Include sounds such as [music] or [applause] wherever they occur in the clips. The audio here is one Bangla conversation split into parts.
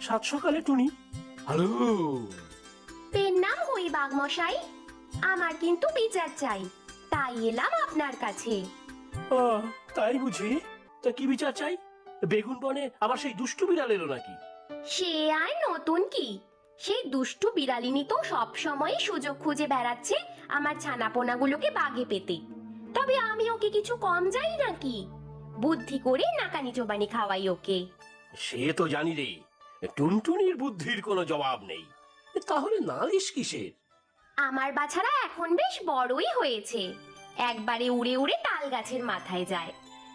সাত সকালে টুনি। হ্যালো। পেন নাম হই বাঘমশাই আমার কিন্তু বিচার চাই তাই এলাম আপনার কাছে। আহ, তাই বুঝি? তা কি বিচার চাই? বেগুন বনে আবার সেই দুষ্টু বিড়াল এলো নাকি? সে আর নতুন কি? সেই দুষ্টু বিড়ালিনী তো সব সময় সুযোগ খুঁজে বেড়াচ্ছে আমার ছানাপোনাগুলোকে বাগে পেতে। তবে আমি ওকে কিছু কম যাই নাকি? বুদ্ধি করে নাকানি চোবানি খাওয়াই ওকে। সে তো জানি রে। টুনটুনির বুদ্ধির কোনো জবাব নেই। তাহলে নালিশ কিসের? আমার বাছারা এখন বেশ বড়ই হয়েছে। একবারে উড়ে উড়ে তাল গাছের মাথায় যায়।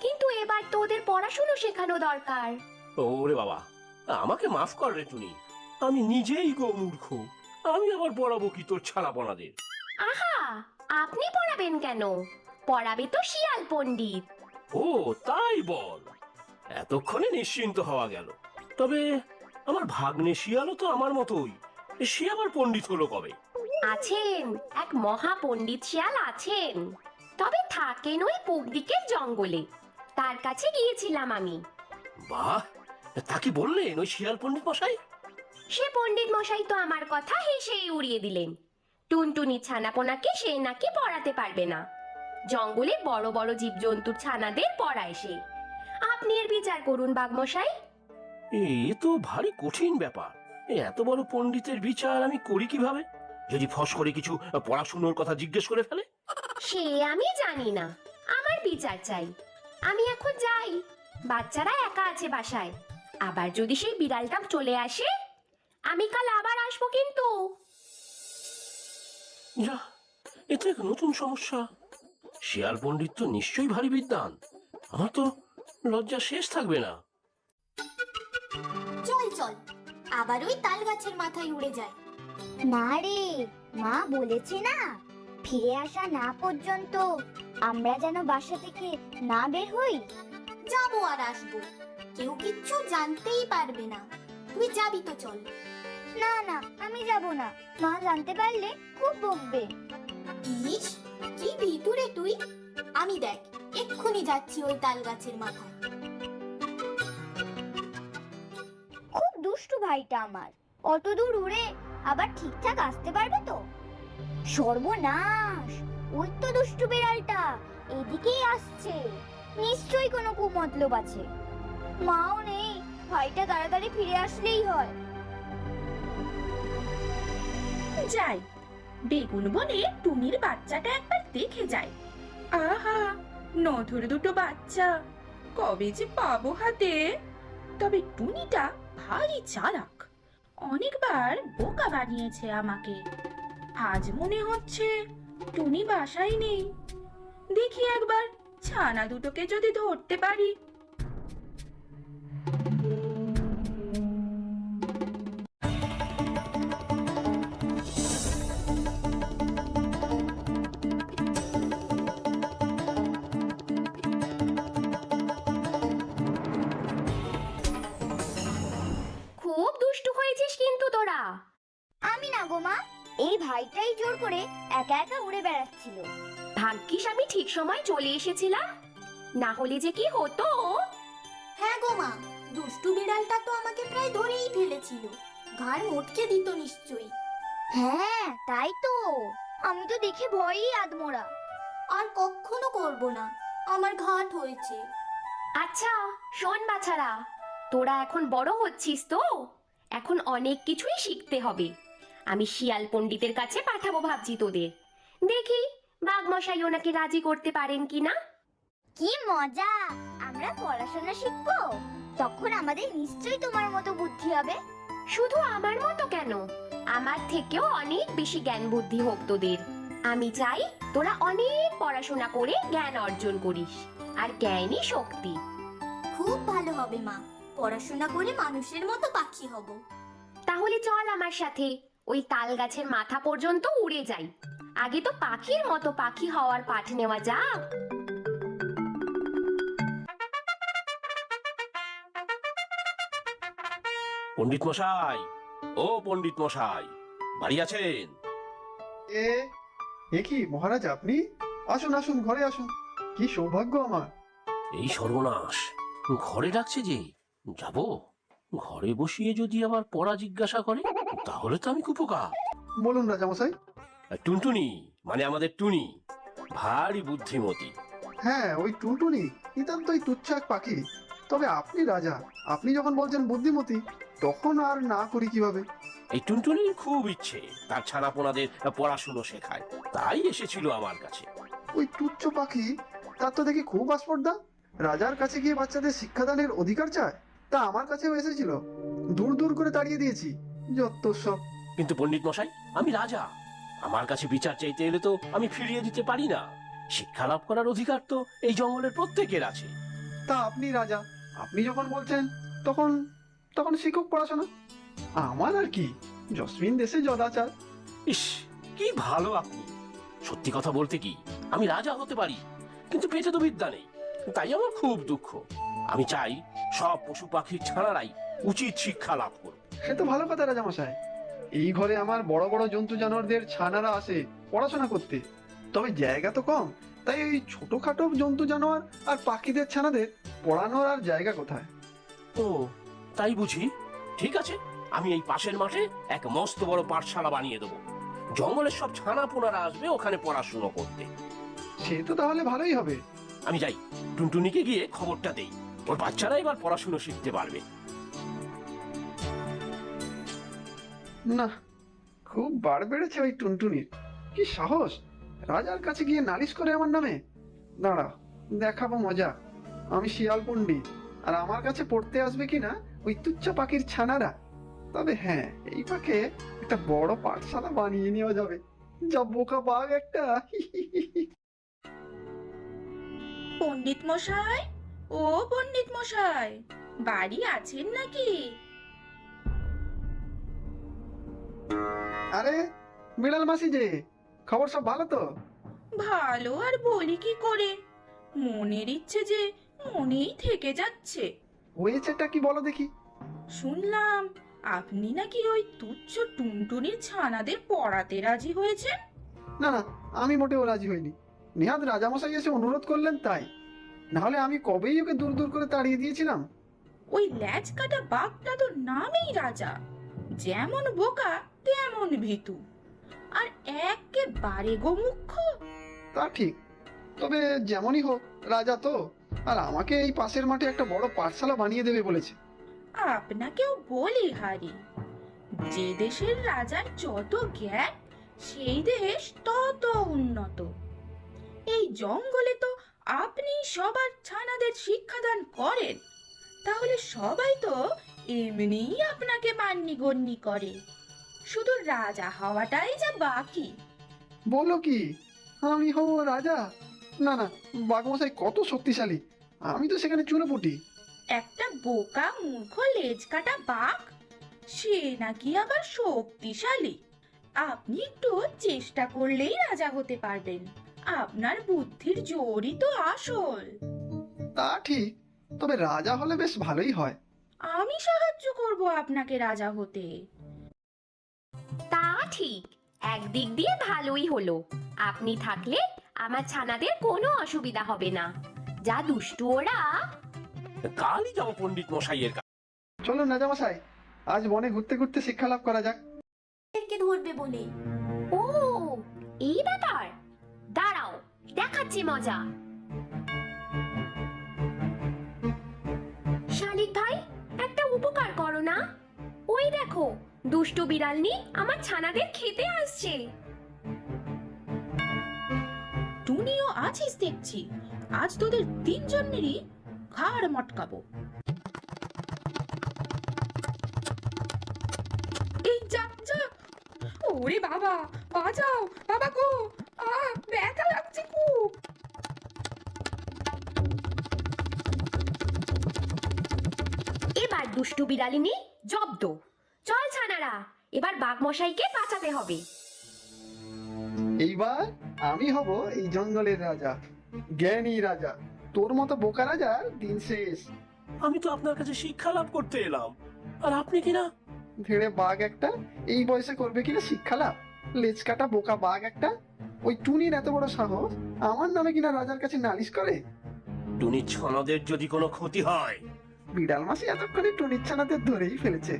কিন্তু এবার তো ওদের পড়াশুনো শেখানো দরকার। ওরে বাবা আমাকে মাফ কর রে টুনি। আমি নিজেই গো মূর্খ। আমি আবার পড়াবো কি তোর ছাড়াপনাদের আহা আপনি পড়াবেন কেন? পড়াবে তো শিয়াল পণ্ডিত। ও তাই বল। এতক্ষণে নিশ্চিন্ত হওয়া গেল। তবে আমার ভাগ্নে শিয়ালও তো আমার মতোই। সে আবার পণ্ডিত হলো কবে? আছেন এক মহা পণ্ডিত শিয়াল আছেন। তবে থাকেন ওই পূব দিকের জঙ্গলে। তার কাছে গিয়েছিলাম আমি। বাহ তা কি বললেন ওই শিয়াল পণ্ডিত মশাই? সে পণ্ডিত মশাই তো আমার কথা হেসেই উড়িয়ে দিলেন। টুনটুনি ছানাপোনাকে সে নাকি পড়াতে পারবে না। জঙ্গলে বড় বড় জীবজন্তুর ছানাদের পড়ায় সে। আপনি এর বিচার করুন বাঘমশাই। এ তো ভারী কঠিন ব্যাপার। এত বড় পণ্ডিতের বিচার আমি করি কীভাবে? যদি ফস করে কিছু পড়াশুনোর কথা জিজ্ঞেস করে ফেলে? সে আমি জানি না। আমার বিচার চাই। আমি এখন যাই। বাচ্চারা একা আছে বাসায়। আবার যদি সেই বিড়ালটা চলে আসে আমি কাল আবার আসব কিন্তু। যা এ তো এক নতুন সমস্যা। শিয়াল পণ্ডিত তো নিশ্চয়ই ভারী বিদ্বান আমার তো লজ্জা শেষ থাকবে না। চল। আবার ওই তাল গাছের মাথায় উড়ে যায় না রে মা বলেছে না। ফিরে আসা না পর্যন্ত আমরা যেন বাসা থেকে না বের হই। যাব আর আসব। কেউ কিচ্ছু জানতেই পারবে না। তুই যাবি তো চল। না না আমি যাব না। মা জানতে পারলে খুব বকবে। ইস কি ভিতুরে তুই। আমি দেখ এক্ষুনি যাচ্ছি ওই তাল গাছের মাথায়। দুষ্টু ভাইটা আমার। অত দূর উড়ে আবার ঠিকঠাক আসতে পারবে তো? সর্বনাশ! ওই তো দুষ্টু বিড়ালটা, এদিকেই আসছে। নিশ্চয়ই কোনো কুমতলব আছে। মাও নেই, ভাইটা তাড়াতাড়ি ফিরে আসলেই হয়। যাই, বেগুন বনে টুনির বাচ্চাটা একবার দেখে যাই। আহা, নধর দুটো বাচ্চা, কবে যে পাবো হাতে? তবে টুনিটা ভারী চালাক। অনেকবার বোকা বানিয়েছে আমাকে। আজ মনে হচ্ছে টুনি বাসায় নেই। দেখি একবার ছানা দুটোকে যদি ধরতে পারি। মা এই ভাইটাই জোর করে একা একা উড়ে বেড়াচ্ছিল। ভাগ্যিস আমি ঠিক সময় চলে এসেছিলাম। না হলে যে কি হতো? হ্যাঁ গো মা দুষ্টু বিড়ালটা তো আমাকে প্রায় ধরেই ফেলেছিল। ঘাড় মোটকে দিত নিশ্চয়ই। হ্যাঁ তাই তো। আমি তো দেখে ভয়েই আদমোরা। আর কখনো করব না আমার ঘাট হয়েছে। আচ্ছা শোন বাছারা তোরা এখন বড় হচ্ছিস তো? এখন অনেক কিছুই শিখতে হবে। আমি শিয়াল পণ্ডিতের কাছে পাঠাবো ভাবছি তোদের। দেখি বাঘমশাই ওনাকে রাজি করতে পারেন কিনা। কি মজা! আমরা পড়াশোনা শিখব। তখন আমাদের নিশ্চয়ই তোমার মতো বুদ্ধি হবে। শুধু আমার মতো কেন? আমার থেকেও অনেক বেশি জ্ঞান বুদ্ধি হোক তোদের। আমি চাই তোরা অনেক পড়াশোনা করে জ্ঞান অর্জন করিস আর জ্ঞানই শক্তি। খুব ভালো হবে মা। পড়াশোনা করে মানুষের মতো পাখি হব। তাহলে চল আমার সাথে। ওই তাল গাছের মাথা পর্যন্ত উড়ে যাই। আগে তো পাখির মতো পাখি হওয়ার পাঠ নেওয়া যাক। পণ্ডিত মশাই ও পণ্ডিত মশাই বাড়ি আছেন? এ এ কি মহারাজ আপনি? আসুন আসুন ঘরে আসুন। কি সৌভাগ্য আমার। এই সর্বনাশ। ঘরে ডাকছে যে যাব? ঘরে বসিয়ে যদি আবার পড়া জিজ্ঞাসা করে তাহলে তো আমি কুপোকা বলুন রাজামশাই। টুনটুনি মানে আমাদের টুনি। ভারী বুদ্ধিমতী। হ্যাঁ ওই টুনটুনি নিতান্তই তুচ্ছ এক পাখি। তবে আপনি রাজা আপনি যখন বলছেন বুদ্ধিমতী তখন আর না করি কীভাবে? এই টুনটুনির খুব ইচ্ছে তার ছানাপোনাদের পড়াশুনো শেখায়। তাই এসেছিল আমার কাছে। ওই তুচ্ছ পাখি তার তো দেখি খুব আস্পর্ধা। রাজার কাছে গিয়ে বাচ্চাদের শিক্ষাদানের অধিকার চায়? তা আমার কাছেও এসেছিল। দূর দূর করে তাড়িয়ে দিয়েছি। যত সব। কিন্তু পণ্ডিত মশাই আমি রাজা। আমার কাছে বিচার চাইতে এলে তো আমি ফিরিয়ে দিতে পারি না। শিক্ষা লাভ করার অধিকার তো এই জঙ্গলের প্রত্যেকের আছে। তা আপনি রাজা আপনি যখন বলছেন তখন তখন শিক্ষক পড়াশোনা। আমার আর কি? জসমিন দেশে যদাচার। ইস কি ভালো আপনি। সত্যি কথা বলতে কি আমি রাজা হতে পারি কিন্তু পেটে তো বিদ্যা নেই। তাই আমার খুব দুঃখ। আমি চাই সব পশু পাখি ছাড়ারাই উচিত শিক্ষা লাভ করুক সে তো ভালো কথা রাজামশাই। এই ঘরে আমার বড় বড় জন্তু জানোয়ারদের ছানারা আসে পড়াশোনা করতে। তবে জায়গা তো কম তাই ওই ছোটখাটো জন্তু জানোয়ার আর পাখিদের ছানাদের পড়ানোর আর জায়গা কোথায়? ও তাই বুঝি? ঠিক আছে আমি এই পাশের মাঠে এক মস্ত বড় পাঠশালা বানিয়ে দেবো। জঙ্গলের সব ছানা পোনারা আসবে ওখানে পড়াশুনো করতে। সে তো তাহলে ভালোই হবে। আমি যাই টুনটুনিকে গিয়ে খবরটা দেই। ওর বাচ্চারা এবার পড়াশুনো শিখতে পারবে। না খুব বাড় বেড়েছে ওই টুনটুনির। কি সাহস রাজার কাছে গিয়ে নালিশ করে আমার নামে। দাঁড়া দেখাবো মজা। আমি শিয়াল পণ্ডিত আর আমার কাছে পড়তে আসবে কিনা ওই তুচ্ছ পাখির ছানারা। তবে হ্যাঁ এই পাখে একটা বড় পাঠশালা বানিয়ে নেওয়া যাবে। যা বোকা বাঘ একটা। [laughs] পণ্ডিত মশাই? ও পণ্ডিত মশাই বাড়ি আছেন নাকি? আরে বিড়াল মাসি যে খবর সব ভালো তো? ভালো আর বলি কি করে? মনের ইচ্ছে যে মনেই থেকে যাচ্ছে। হয়েছেটা কি বলো দেখি। শুনলাম আপনি নাকি ওই তুচ্ছ টুনটুনির ছানাদের পড়াতে রাজি হয়েছেন? না না আমি মোটেও রাজি হইনি। নিহাত রাজামশাই এসে অনুরোধ করলেন তাই। নাহলে আমি কবেই ওকে দূর দূর করে তাড়িয়ে দিয়েছিলাম? ওই ল্যাজ কাটা বাঘটা তো নামেই রাজা। যেমন বোকা তেমন ভীতু। আর একেবারে গোমুখ্য তা ঠিক। তবে যেমনই হোক রাজা তো। আর আমাকে এই পাশের মাঠে একটা বড় পাঠশালা বানিয়ে দেবে বলেছে। আপনাকেও বলি হারি। যে দেশের রাজার যত জ্ঞান সেই দেশ তত উন্নত। এই জঙ্গলে তো আপনি সবার ছানাদের শিক্ষাদান করেন তাহলে সবাই তো এমনিই আপনাকে মান্যি গণ্যি করে। শুধু রাজা হওয়াটাই যা বাকি। বলো কি আমি হব রাজা? না না বাঘমশাই কত শক্তিশালী। আমি তো সেখানে চুনোপুটি। একটা বোকা মূর্খ লেজ কাটা বাঘ সে নাকি আবার শক্তিশালী। আপনি একটু চেষ্টা করলেই রাজা হতে পারবেন। আপনার বুদ্ধির জোরই তো আসল। তা ঠিক তবে রাজা হলে বেশ ভালোই হয়। আমি সাহায্য করব আপনাকে রাজা হতে। তা ঠিক একদিক দিয়ে ভালোই হলো। আপনি থাকলে আমার ছানাদের কোনো অসুবিধা হবে না। যা দুষ্টু ওরা। কালই যাব পণ্ডিত মশাইয়ের কাছে। চলুন রাজামশাই আজ বনে ঘুরতে ঘুরতে শিক্ষা লাভ করা যাক। একে ধরবে বলে ও এই ব্যাপার দেখাচ্ছি মজা। শালিক ভাই, একটা উপকার করো না। ওই দেখো, দুষ্টু বিড়ালনি আমার ছানাদের খেতে আসছে। টুনিও আছিস দেখছি। আজ তোদের তিনজনেরই ঘাড় মটকাবো। এই যা যা। ওরে বাবা, বাঁচাও, বাবা গো। ব্যথা লাগছে খুব। এবার দুষ্টু বিড়ালিনী জব্দ। চল ছানারা এবার বাঘমশাইকে বাঁচাতে হবে। এইবার আমি হব এই জঙ্গলের রাজা জ্ঞানী রাজা। তোর মতো বোকা রাজার দিন শেষ। আমি তো আপনার কাছে শিক্ষা লাভ করতে এলাম। আর আপনি কিনা ধেড়ে বাঘ একটা এই বয়সে করবে কিনা শিক্ষা লাভ? লেজ কাটা বোকা বাঘ একটা ওই টুনির এত বড় সাহস? আমার নামে কিনা রাজার কাছে নালিশ করে? টুনি ছনদের যদি কোনো ক্ষতি হয়। বিড়াল মাসি এতক্ষণে টুনির ছানাদের ধরেই ফেলেছে।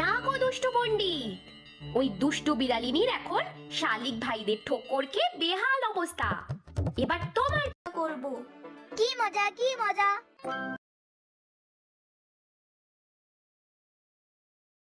না গো দুষ্টু পণ্ডিত। ওই দুষ্টু বিড়ালিনীর এখন শালিক ভাইদের ঠোক্কর খেয়ে বেহাল অবস্থা। এবার তোমার করব কি মজা কি মজা?